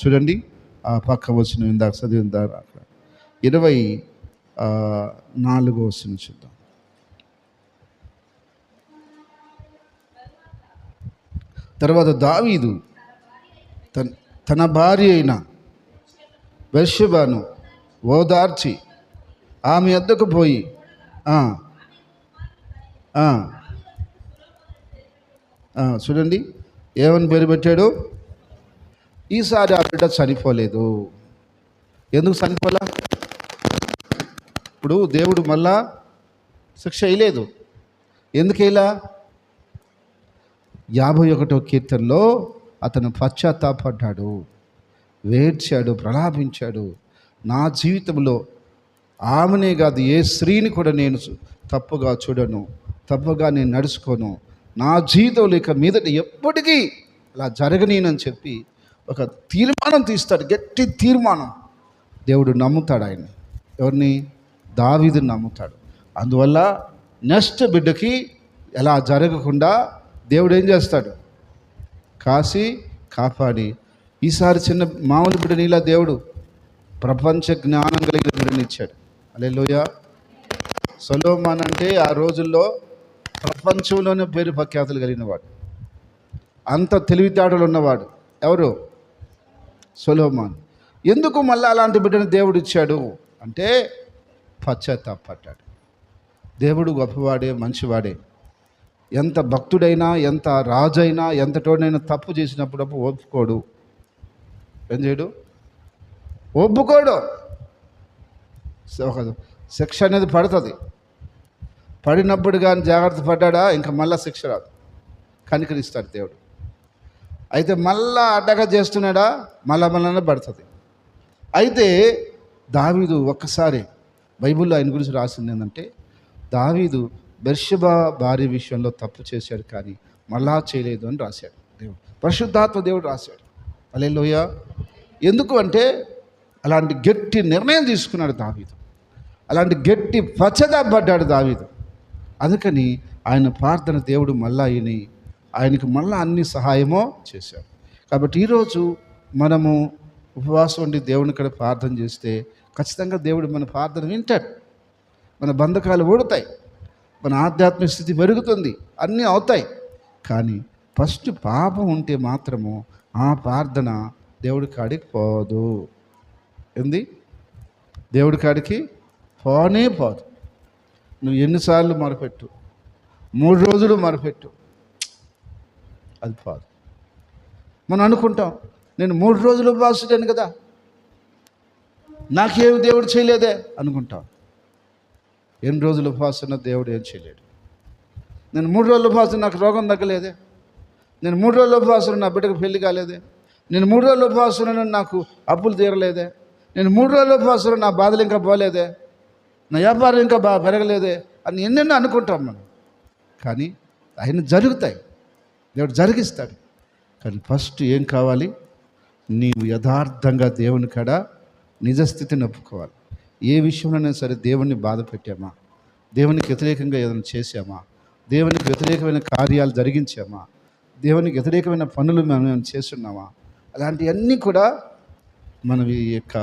చూడండి. ఆ పక్క వచ్చిన ఇందాక చదివిన అక్కడ ఇరవై నాలుగో వచ్చిన చూద్దాం. తర్వాత దావీదు తన తన భార్య అయిన బెర్షబాను ఓదార్చి ఆమె ఎద్దకు పోయి చూడండి. ఏమని పేరు పెట్టాడు ఈసారి ఆ బిడ్డ చనిపోలేదు. ఎందుకు చనిపోలా? ఇప్పుడు దేవుడు మళ్ళా శిక్ష వేయలేదు. ఎందుకు యాభై ఒకటో కీర్తనలో అతను పశ్చాత్తాపడ్డాడు. వేడ్చాడు ప్రలాపించాడు. నా జీవితంలో ఆమెనే కాదు ఏ స్త్రీని కూడా నేను తప్పుగా చూడను తప్పుగా నేను నడుచుకోను. నా జీవితంలో ఇక మీదట ఎప్పటికీ అలా జరగనీనని చెప్పి ఒక తీర్మానం తీస్తాడు గట్టి తీర్మానం. దేవుడు నమ్ముతాడు ఆయన ఎవరిని? దావీదు నమ్ముతాడు. అందువల్ల నెక్స్ట్ బిడ్డకి ఎలా జరగకుండా దేవుడు ఏం చేస్తాడు? కాసి కాపాడి. ఈసారి చిన్న మామూలు బిడ్డని ఇలా దేవుడు ప్రపంచ జ్ఞానం కలిగిన బిడ్డనిచ్చాడు అలే లోయ సొలోమాన్ అంటే ఆ రోజుల్లో ప్రపంచంలోనే పేరు ప్రఖ్యాతులు కలిగిన వాడు. అంత తెలివితేటలు ఉన్నవాడు. ఎవరు? సొలోమాన్. ఎందుకు మళ్ళీ అలాంటి బిడ్డను దేవుడు ఇచ్చాడు అంటే పశ్చాత్తాపడ్డాడు దేవుడు గొప్పవాడే మంచివాడే. ఎంత భక్తుడైనా ఎంత రాజైనా ఎంతటోడైనా తప్పు చేసినప్పుడప్పుడు ఒప్పుకోడు ఏం చేయడు? ఒప్పుకోడు ఒక శిక్ష అనేది పడుతుంది. పడినప్పుడు కానీ జాగ్రత్త పడ్డాడా? ఇంకా మళ్ళీ శిక్ష రాదు. కనికరిస్తాడు దేవుడు. అయితే మళ్ళా అడ్డగా చేస్తున్నాడా? మళ్ళా మళ్ళా పడుతుంది. అయితే దావీదు ఒక్కసారి బైబిల్లో ఆయన గురించి రాసింది ఏంటంటే దావీదు బెర్షబా భార్య విషయంలో తప్పు చేశాడు కానీ మళ్ళా చేయలేదు అని రాశాడు దేవుడు. పరిశుద్ధాత్మ దేవుడు రాశాడు. అలే లోయ ఎందుకు అంటే అలాంటి గట్టి నిర్ణయం తీసుకున్నాడు దావీదు. అలాంటి గట్టి పచ్చదబ్బడ్డాడు దావీదు. అందుకని ఆయన ప్రార్థన దేవుడు మళ్ళా ఈయన ఆయనకు మళ్ళీ అన్ని సహాయమో చేశారు. కాబట్టి ఈరోజు మనము ఉపవాసం ఉండి దేవుని ఇక్కడ ప్రార్థన చేస్తే ఖచ్చితంగా దేవుడు మన ప్రార్థన వింటాడు. మన బంధకాలు ఊడతాయి. మన ఆధ్యాత్మిక స్థితి పెరుగుతుంది అన్నీ అవుతాయి. కానీ ఫస్ట్ పాపం ఉంటే మాత్రము ఆ ప్రార్థన దేవుడి కాడికి పోదు. ఏంది? దేవుడి కాడికి పోనే పోదు. నువ్వు ఎన్నిసార్లు మొరపెట్టు? మూడు రోజులు మొరపెట్టు. అది పోదు మనం అనుకుంటాం నేను మూడు రోజులు ఉపవాసుడాను కదా నాకేమి దేవుడు చేయలేదే అనుకుంటాం. ఎన్ని రోజులు ఉపవాసన దేవుడు ఏం చేయలేడు. నేను మూడు రోజులు ఉపవాసం నాకు రోగం తగ్గలేదే. నేను మూడు రోజులు ఉపవాసం నా బిడ్డకు పెళ్ళి కాలేదే. నేను మూడు రోజులు ఉపవాసం నాకు అప్పులు తీరలేదే. నేను మూడు రోజులు ఉపవాసం నా బాధలు ఇంకా పోలేదే. నా వ్యాపారం ఇంకా బాగా పెరగలేదే అని ఎన్నెన్నో అనుకుంటాం మనం. కానీ ఆయన జరుగుతాయి. దేవుడు జరిగిస్తాడు. కానీ ఫస్ట్ ఏం కావాలి? నీవు యథార్థంగా దేవుని కాడ నిజస్థితిని ఒప్పుకోవాలి ఏ విషయంలోనే సరే దేవుణ్ణి బాధ పెట్టామా? దేవునికి వ్యతిరేకంగా ఏదైనా చేసామా దేవునికి వ్యతిరేకమైన కార్యాలు జరిగించామా? దేవునికి వ్యతిరేకమైన పనులు మనం ఏమైనా చేస్తున్నామా? అలాంటివన్నీ కూడా మనం ఈ యొక్క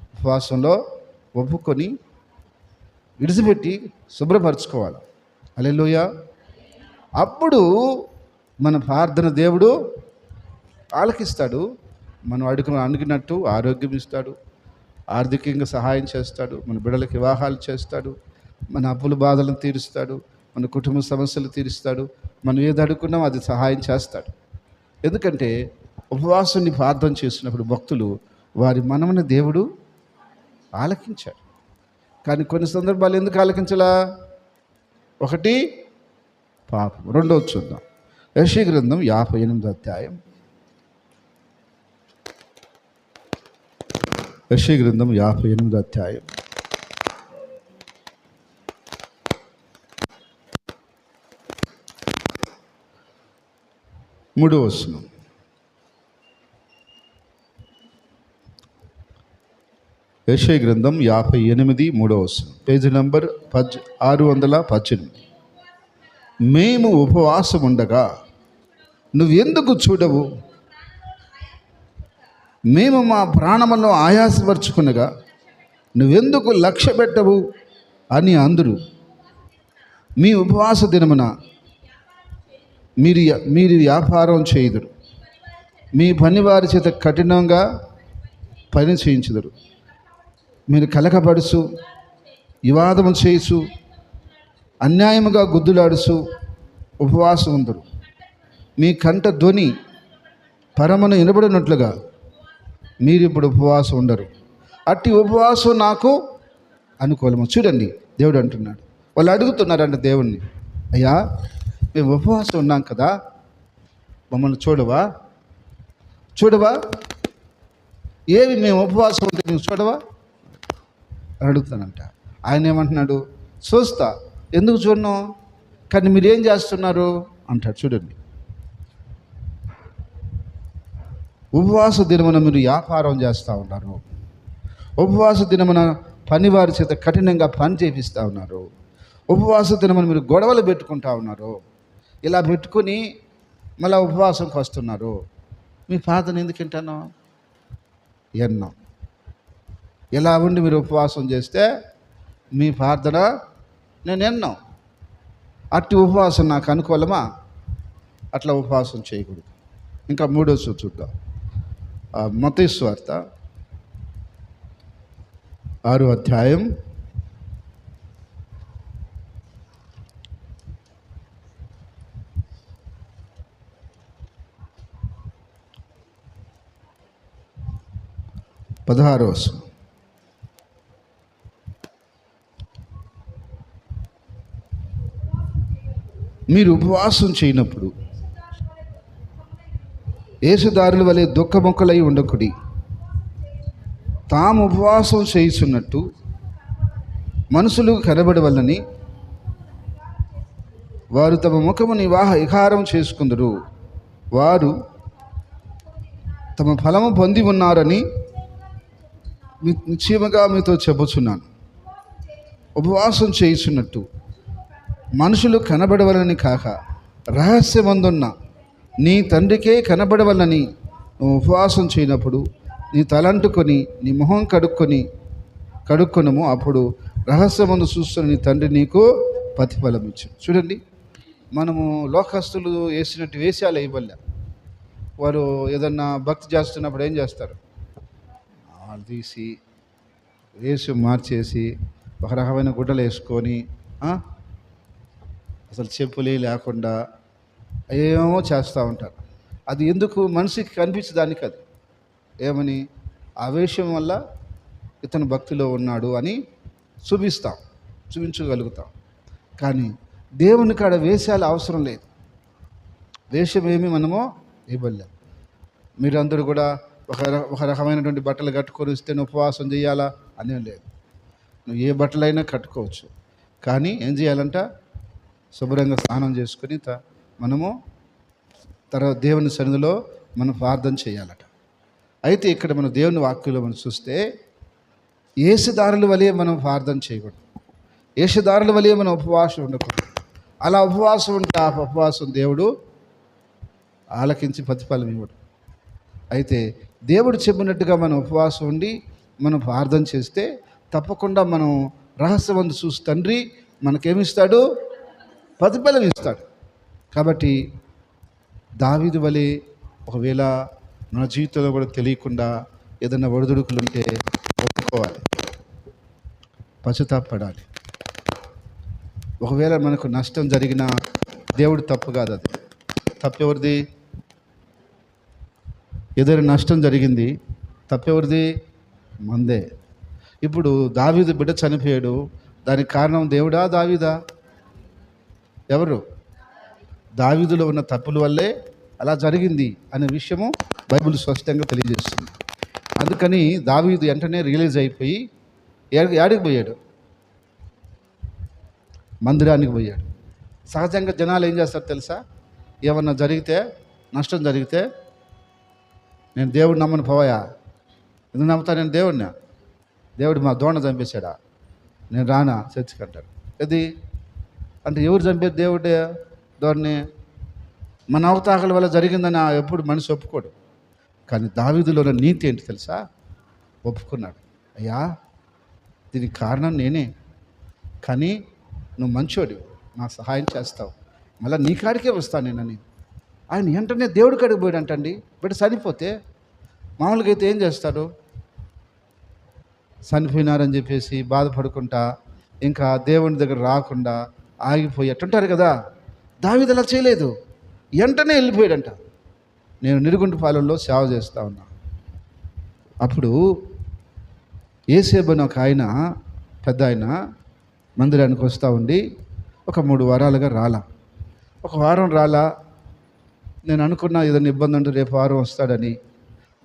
ఉపవాసంలో ఒప్పుకొని విడిచిపెట్టి శుభ్రపరచుకోవాలి. అలెలోయ అప్పుడు మన ప్రార్థన దేవుడు ఆలకిస్తాడు. మనం అడుగు అనుకున్నట్టు ఆరోగ్యం ఇస్తాడు. ఆర్థికంగా సహాయం చేస్తాడు. మన బిడ్డలకు వివాహాలు చేస్తాడు. మన అప్పుల బాధలను తీరుస్తాడు. మన కుటుంబ సమస్యలు తీరుస్తాడు. మనం ఏది అడుగుకున్నాం అది సహాయం చేస్తాడు. ఎందుకంటే ఉపవాసాన్ని ప్రార్థన చేసినప్పుడు భక్తులు వారి మనమున దేవుడు ఆలకించాడు. కానీ కొన్ని సందర్భాలు ఎందుకు ఆలకించలా? ఒకటి పాపం. రెండవది చూద్దాం. యశీ గ్రంథం యాభై ఎనిమిది అధ్యాయం యశీ గ్రంథం యాభై ఎనిమిది అధ్యాయం మూడో వచనం యశయ గ్రంథం యాభై ఎనిమిది మూడో వచనం పేజీ నంబర్ పద్ ఆరు వందల పద్దెనిమిది మేము ఉపవాసం ఉండగా నువ్వెందుకు చూడవు? మేము మా ప్రాణములను ఆయాసపరుచుకునగా నువ్వెందుకు లక్ష్య పెట్టవు? అని అందరు మీ ఉపవాస దినమున మీరు మీరు వ్యాపారం చేయుదురు. మీ పనివారి చేత కఠినంగా పని చేయించుదురు. మీరు కలకపడుచు వివాదము చేయుచు అన్యాయముగా గుద్దులాడుచు ఉపవాసం ఉందరు మీ కంట ధ్వని పరమను వినబడినట్లుగా మీరు ఇప్పుడు ఉపవాసం ఉండరు. అట్టి ఉపవాసం నాకు అనుకూలము. చూడండి దేవుడు అంటున్నాడు. వాళ్ళు అడుగుతున్నారంట దేవుణ్ణి అయ్యా మేము ఉపవాసం ఉన్నాం కదా మమ్మల్ని చూడవా? చూడవా? ఏవి మేము ఉపవాసం ఉంటే నువ్వు చూడవా? అని అడుగుతానంట ఆయన ఏమంటున్నాడు చూస్తా. ఎందుకు చూడను? కానీ మీరేం చేస్తున్నారు? అంటాడు. చూడండి ఉపవాస దినమున మీరు వ్యాపారం చేస్తూ ఉన్నారు. ఉపవాస దినమున పనివారి చేత కఠినంగా పని చేపిస్తూ ఉన్నారు. ఉపవాస దినమున మీరు గొడవలు పెట్టుకుంటా ఉన్నారు. ఇలా పెట్టుకుని మళ్ళీ ఉపవాసంకి వస్తున్నారు. మీ పాతను ఎందుకు వింటాను? ఎన్నో. ఇలా ఉండి మీరు ఉపవాసం చేస్తే మీ ప్రార్థన నేను ఎన్నో. అట్టి ఉపవాసం నాకు అనుకూలమా? అట్లా ఉపవాసం చేయకూడదు. ఇంకా మూడో చూద్దాం. మతేశ్వార్త ఆరు అధ్యాయం పదహారో వచనం. మీరు ఉపవాసం చేయనప్పుడు ఏసుదారుల వలె దుఃఖముఖలై ఉండకుడి. తాము ఉపవాసం చేయుచున్నట్టు మనుషులు కనబడవలని వారు తమ ముఖము నివాహ విహారం చేసుకుందరు. వారు తమ ఫలము పొంది ఉన్నారని నిశ్చయముగా మీతో చెబుచున్నాను. ఉపవాసం చేయుచున్నట్టు మనుషులు కనబడవలని కాక రహస్యమందున్న నీ తండ్రికే కనబడవలని నువ్వు ఉపవాసం చేయనప్పుడు నీ తలంటుకొని నీ మొహం కడుక్కొని కడుక్కొనము. అప్పుడు రహస్యమును చూస్తున్న నీ తండ్రి నీకు ప్రతిఫలం ఇచ్చింది. చూడండి మనము లోకస్తులు వేసినట్టు వేషాలు ఇవ్వలే వారు ఏదన్నా భక్తి చేస్తున్నప్పుడు ఏం చేస్తారు? తీసి వేసి మార్చేసి ఒక రకమైన గుడ్డలు వేసుకొని అసలు చెప్పులే లేకుండా ఏమో చేస్తూ ఉంటారు. అది ఎందుకు మనిషికి కనిపించదానికి అది. ఏమని? ఆవేశం వల్ల ఇతను భక్తిలో ఉన్నాడు అని చూపిస్తాం చూపించగలుగుతాం. కానీ దేవుని కాడ వేషాలు అవసరం లేదు. వేషం ఏమి మనము ఇవ్వలేదు మీరందరూ కూడా ఒక ఒక రకమైనటువంటి బట్టలు కట్టుకొని ఇస్తే నువ్వు ఉపవాసం చేయాలా? అని లేదు. నువ్వు ఏ బట్టలైనా కట్టుకోవచ్చు. కానీ ఏం చేయాలంట? శుభ్రంగా స్నానం చేసుకుని త మనము తర్వాత దేవుని సన్నిధిలో మనం ప్రార్థన చేయాలట. అయితే ఇక్కడ మన దేవుని వాక్యంలో మనం చూస్తే ఏసుదారుల వలె మనం ప్రార్థన చేయకూడదు. ఏసుదారుల వలె మనం ఉపవాసం ఉండకూడదు. అలా ఉపవాసం ఉంటే ఆ ఉపవాసం దేవుడు ఆలకించి ప్రతిఫలం ఇవ్వడు. అయితే దేవుడు చెప్పినట్టుగా మనం ఉపవాసం ఉండి మనం ప్రార్థన చేస్తే తప్పకుండా మనం రహస్యవంతు చూసి తండ్రి మనకేమిస్తాడు? ప్రతిఫలం ఇస్తాడు. కాబట్టి దావీదు వలె ఒకవేళ మన జీవితంలో కూడా తెలియకుండా ఏదైనా ఒడిదుడుకులు ఉంటే ఒప్పుకోవాలి. పశ్చాత్తాపడాలి. ఒకవేళ మనకు నష్టం జరిగినా దేవుడు తప్పు కాదు అది. తప్పెవరిది ఏదైనా నష్టం జరిగింది తప్పెవరిది మందే. ఇప్పుడు దావీదు బిడ్డ చనిపోయాడు దానికి కారణం దేవుడా దావీదా? ఎవరు? దావీదులో ఉన్న తప్పుల వల్లే అలా జరిగింది అనే విషయము బైబిల్ స్పష్టంగా తెలియజేస్తుంది. అందుకని దావీదు వెంటనే రియలైజ్ అయిపోయి ఏ- ఏడికి పోయాడు? మందిరానికి పోయాడు. సహజంగా జనాలు ఏం చేస్తారు తెలుసా? ఏమన్నా జరిగితే నష్టం జరిగితే నేను దేవుడు నమ్మని పోయా ఎందుకు నమ్ముతా నేను దేవుడినా. దేవుడు మా దోణ చంపేశాడా? నేను రానా? చర్చికి అంటాడు ఇది అంటే ఎవరు చంపేది? దేవుడే? దాన్ని మన అవతాకల వల్ల జరిగిందని ఆ ఎప్పుడు మనిషి ఒప్పుకోడు. కానీ దావీదులో ఉన్న నీతి ఏంటి తెలుసా? ఒప్పుకున్నాడు. అయ్యా దీనికి కారణం నేనే. కానీ నువ్వు మంచోడు నా సహాయం చేస్తావు. మళ్ళీ నీ కాడికే వస్తాను నేనని ఆయన వెంటనే దేవుడి కాడికి పోయాడంటండి. బిడ్డ చనిపోతే మామూలుగా అయితే ఏం చేస్తాడు? చనిపోయినారని చెప్పేసి బాధపడుకుంటా ఇంకా దేవుని దగ్గర రాకుండా ఆగిపోయి అట్టుంటారు కదా. దావిది అలా చేయలేదు. వెంటనే వెళ్ళిపోయాడంట. నేను నిరుగుంటి పాలెంలో సేవ చేస్తా ఉన్నా. అప్పుడు ఏసేబని ఒక ఆయన పెద్ద ఆయన మందిరానికి వస్తూ ఉండి ఒక మూడు వారాలుగా రాలా. ఒక వారం రాలా. నేను అనుకున్నా ఏదైనా ఇబ్బంది ఉంటే రేపు వారం వస్తాడని.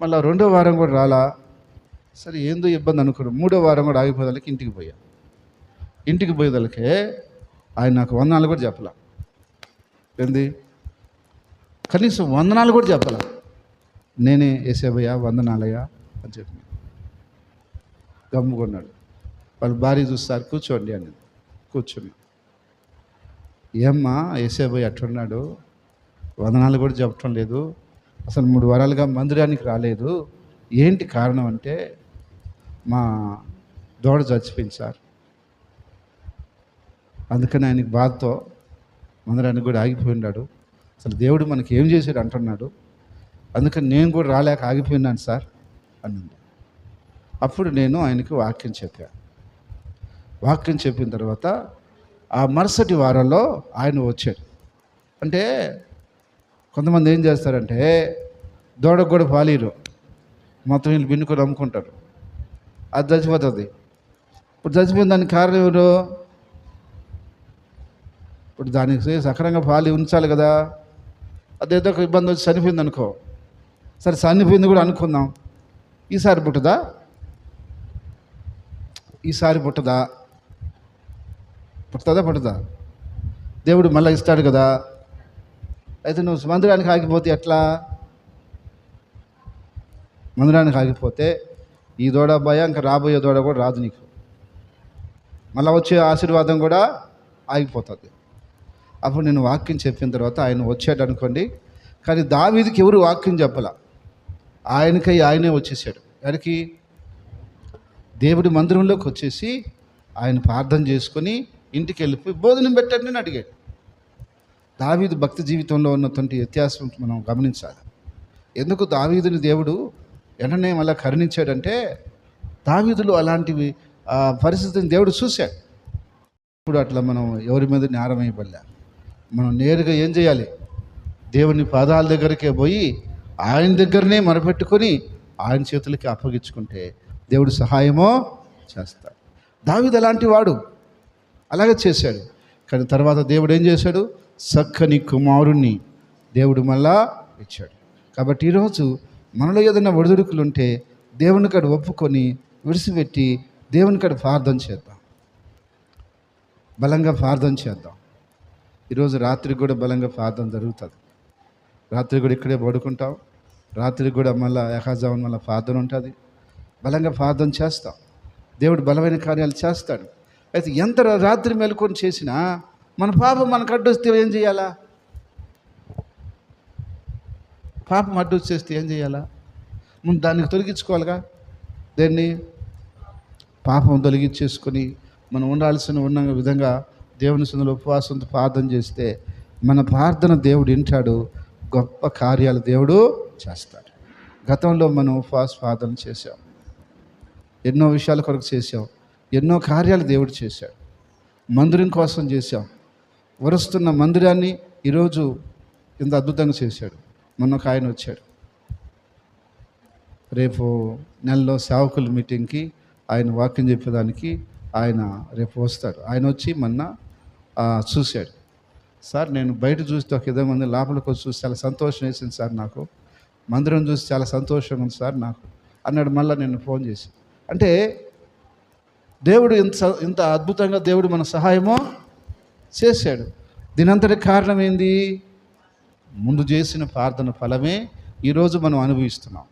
మళ్ళీ రెండో వారం కూడా రాలా. సరే ఏందో ఇబ్బంది అనుకున్నాను మూడో వారం కూడా ఆగిపోయేదానికి ఇంటికి పోయా. ఇంటికి పోయేదానికే ఆయన నాకు వందనాలు కూడా చెప్పలా. ఏంది? కనీసం వందనాలు కూడా చెప్పాల? నేనే ఏసేబయ్యా వందనాలయ్యా అని చెప్పి గమ్ముకున్నాడు వాళ్ళు భార్య చూస్తారు కూర్చోండి అని కూర్చుని. ఏమ్మా ఏసేబయ్య అట్టున్నాడు వందనాలు కూడా చెప్పటం లేదు. అసలు మూడు వారాలుగా మందిరానికి రాలేదు. ఏంటి కారణం అంటే మా దోడ చచ్చిపోయింది సార్. అందుకని ఆయనకి బాధతో మందిరానికి కూడా ఆగిపోయి ఉన్నాడు. అసలు దేవుడు మనకి ఏం చేశాడు అంటున్నాడు. అందుకని నేను కూడా రాలేక ఆగిపోయినాను సార్ అన్నది అప్పుడు నేను ఆయనకి వాక్యం చెప్పాను వాక్యం చెప్పిన తర్వాత ఆ మరుసటి వారంలో ఆయన వచ్చాడు. అంటే కొంతమంది ఏం చేస్తారంటే దూడకు కూడా పాలీరు. మొత్తం వీళ్ళు బిన్నుకొని అమ్ముకుంటారు. అది చచ్చిపోతుంది. ఇప్పుడు చచ్చిపోయిన దానికి కారణం ఎవరు? ఇప్పుడు దానికి సక్రంగా పాలు ఉంచాలి కదా. అదేదో ఒక ఇబ్బంది వచ్చి చనిపోయింది అనుకో. సరే చనిపోయింది కూడా అనుకుందాం. ఈసారి పుట్టదా? ఈసారి పుట్టదా? పుట్టదా పుట్టదా? దేవుడు మళ్ళీ ఇస్తాడు కదా. అయితే నువ్వు మందిరానికి ఆగిపోతే ఎట్లా? మందిరానికి ఆగిపోతే ఈ దూడ భయ ఇంకా రాబోయే దూడ కూడా రాదు నీకు. మళ్ళీ వచ్చే ఆశీర్వాదం కూడా ఆగిపోతుంది. అప్పుడు నేను వాక్యం చెప్పిన తర్వాత ఆయన వచ్చాడు అనుకోండి. కానీ దావీదికి ఎవరు వాక్యం చెప్పాల? ఆయనకై ఆయనే వచ్చేసాడు. ఎక్కడికి దేవుడి మందిరంలోకి వచ్చేసి ఆయన ప్రార్థన చేసుకొని ఇంటికి వెళ్ళిపోయి బోధనం పెట్టండి అని అడిగాడు. దావీదు భక్తి జీవితంలో ఉన్నటువంటి వ్యత్యాసం మనం గమనించాలి. ఎందుకు దావీదుని దేవుడు వెంటనే మళ్ళీ కరుణించాడంటే దావీదులు అలాంటివి పరిస్థితిని దేవుడు చూశాడు. ఇప్పుడు అట్లా మనం ఎవరి మీద నేరం అయిపోలే మనం నేరుగా ఏం చేయాలి? దేవుని పాదాల దగ్గరికే పోయి ఆయన దగ్గరనే మరపెట్టుకొని ఆయన చేతులకి అప్పగించుకుంటే దేవుడు సహాయమో చేస్తాడు. దావీదు అలాంటి వాడు. అలాగే చేశాడు. కానీ తర్వాత దేవుడు ఏం చేశాడు? చక్కని కుమారుణ్ణి దేవుడు మళ్ళా ఇచ్చాడు. కాబట్టి ఈరోజు మనలో ఏదైనా ఒడిదుడుకులు ఉంటే దేవుని కాడ ఒప్పుకొని విడిసిపెట్టి దేవుని కాడ ప్రార్థన చేద్దాం. బలంగా ప్రార్థన చేద్దాం. ఈరోజు రాత్రి కూడా బలంగా ప్రార్థన జరుగుతుంది. రాత్రి కూడా ఇక్కడే పడుకుంటాం. రాత్రి కూడా మళ్ళీ ఏకాజావన్ మళ్ళీ ప్రార్థన ఉంటుంది. బలంగా ప్రార్థన చేస్తాం. దేవుడు బలమైన కార్యాలు చేస్తాడు. అయితే ఎంత రాత్రి మేలుకొని చేసినా మన పాపం మనకు అడ్డొస్తే ఏం చేయాలా? పాపం అడ్డు వచ్చేస్తే ఏం చేయాలా? ముందు దానికి తొలగించుకోవాలిగా. దేన్ని? పాపం తొలగించేసుకొని మనం ఉండాల్సిన ఉన్న విధంగా దేవుని సందులో ఉపవాసంతో ప్రార్థన చేస్తే మన ప్రార్థన దేవుడు వింటాడు గొప్ప కార్యాలు దేవుడు చేస్తాడు. గతంలో మనం ఉపవాస ప్రార్థన చేసాం ఎన్నో విషయాల కొరకు చేసాం ఎన్నో కార్యాలు దేవుడు చేశాడు. మందిరం కోసం చేశాం. వరుస్తున్న మందిరాన్ని ఈరోజు ఇంత అద్భుతంగా చేశాడు. మొన్న ఒక ఆయన వచ్చాడు. రేపు నెలలో సేవకుల మీటింగ్కి ఆయన వాక్యం చెప్పేదానికి ఆయన రేపు వస్తాడు. ఆయన వచ్చి మొన్న చూశాడు. సార్ నేను బయట చూస్తే ఒక ఇద్దరు మంది లోపలికి వచ్చి చూసి చాలా సంతోషం వేసింది సార్ నాకు. మందిరం చూసి చాలా సంతోషంగా ఉంది సార్ నాకు. అన్నాడు మళ్ళీ నేను ఫోన్ చేసి. అంటే దేవుడు ఇంత స- ఇంత అద్భుతంగా దేవుడు మన సహాయమో చేశాడు. దీనంతటి కారణం ఏంది? ముందు చేసిన ప్రార్థన ఫలమే ఈరోజు మనం అనుభవిస్తున్నాం.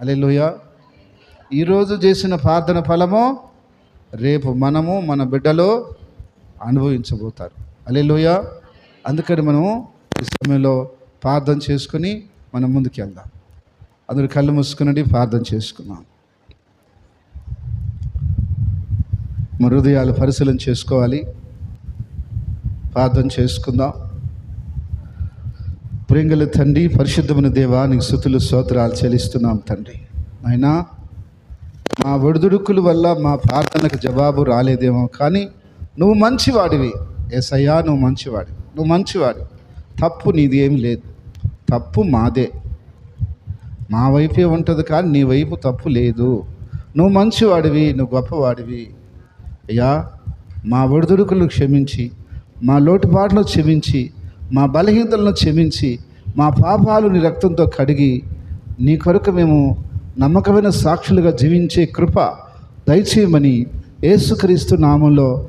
అలెలుయ ఈరోజు చేసిన ప్రార్థన ఫలము రేపు మనము మన బిడ్డలో అనుభవించబోతారు. అలెలుయ అందుకని మనము ఈ సమయంలో ప్రార్థన చేసుకొని మనం ముందుకు వెళ్దాం. అందరు కళ్ళు మూసుకునండి ప్రార్థన చేసుకున్నాం మన హృదయాలు పరిశీలన చేసుకోవాలి. ప్రార్థన చేసుకుందాం. ప్రింగల తండ్రి పరిశుద్ధమైన దేవా నీకు శృతులు స్తోత్రాలు చెల్లిస్తున్నాం తండ్రి. అయినా మా ఒడిదుడుకుల వల్ల మా ప్రార్థనకు జవాబు రాలేదేమో కానీ నువ్వు మంచివాడివి. ఎసయ్యా నువ్వు మంచివాడివి. నువ్వు మంచివాడివి. తప్పు నీది ఏమి లేదు. తప్పు మాదే. మా వైపే ఉంటుంది కానీ నీ వైపు తప్పు లేదు. నువ్వు మంచివాడివి నువ్వు గొప్పవాడివి. అయ్యా మా ఒడిదుడుకులను క్షమించి మా లోటుపాట్లను క్షమించి మా బలహీనతలను క్షమించి మా పాపాలు నీ రక్తంతో కడిగి నీ కొరకు మేము నమ్మకమైన సాక్షులుగా జీవించే కృప దయచేయమని యేసుక్రీస్తు నామంలో